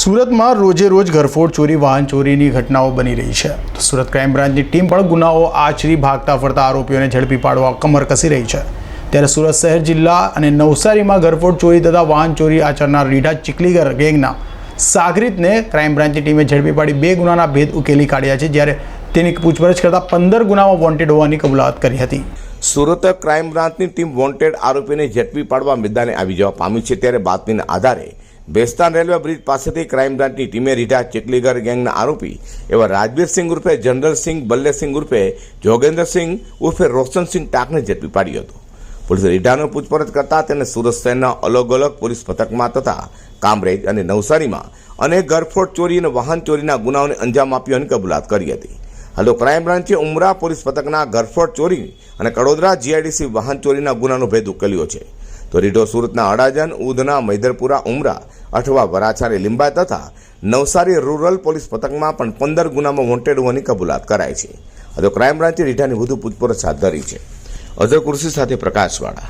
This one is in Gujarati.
સુરતમાં રોજે રોજ ઘરફોડ ચોરી, વાહન ચોરીની ઘટનાઓ બની રહી છે. તો સુરત ક્રાઇમ બ્રાન્ચની ટીમ પણ ગુનાઓ આચરી ભાગતા ફરતા આરોપીઓને ઝડપી પાડવા કમર કસી રહી છે. ત્યારે સુરત શહેર જિલ્લા અને નવસારીમાં ઘરફોડ ચોરી તથા વાહન ચોરી આચરનાર રીઢા ચીકલીગર ગેંગના સાગરીતને ક્રાઇમ બ્રાન્ચની ટીમે ઝડપી પાડી બે ગુનાના ભેદ ઉકેલી કાઢ્યા છે, જ્યારે તેની પૂછપરછ કરતા પંદર ગુનામાં વોન્ટેડ હોવાની કબૂલાત કરી હતી. સુરત ક્રાઇમ બ્રાન્ચની ટીમ વોન્ટેડ આરોપીને ઝડપી પાડવા મેદાને આવી જવા પામી છે, ત્યારે બાતમીના આધારે બેસ્તાન રેલવે બ્રિજ પાસેથી ક્રાઇમ બ્રાન્ચની ટીમે રીઢા ચિકલીગર ગેંગના આરોપી એવા રાજવીરસિંહ ઉર્ફે જનરલસિંહ બલ્લેસિંહ ઉર્ફે જોગેન્દ્રસિંહ ઉર્ફે રોશનસિંહ ટાકને ઝડપી પાડ્યો હતો. પોલીસે રીઢાનો પૂછપરછ કરતા તેને સુરત શહેરના અલગ અલગ પોલીસ પથકમાં તથા કામરેજ અને નવસારીમાં અનેક ઘરફોડ ચોરી અને વાહન ચોરીના ગુનાઓને અંજામ આપ્યોની કબૂલાત કરી હતી. હાલ તો ક્રાઇમ બ્રાન્ચે ઉમરા પોલીસ પથકના ઘરફોડ ચોરી અને કડોદરા જીઆઈડીસી વાહન ચોરીના ગુનાનો ભેદ ઉકેલ્યો છે. તો રીઢો સુરતના અડાજન, ઉધના, મૈદરપુરા, ઉમરા અઠવા વરાછારી લીંબા તથા નવસારી રૂરલ પોલીસ પથકમાં પણ પંદર ગુનામાં વોન્ટેડ હોવાની કબૂલાત કરાઈ છે. તો ક્રાઇમ બ્રાન્ચે રીઢાની વધુ પૂછપરછ હાથ ધરી છે. અઝર કુર્સી સાથે પ્રકાશવાળા.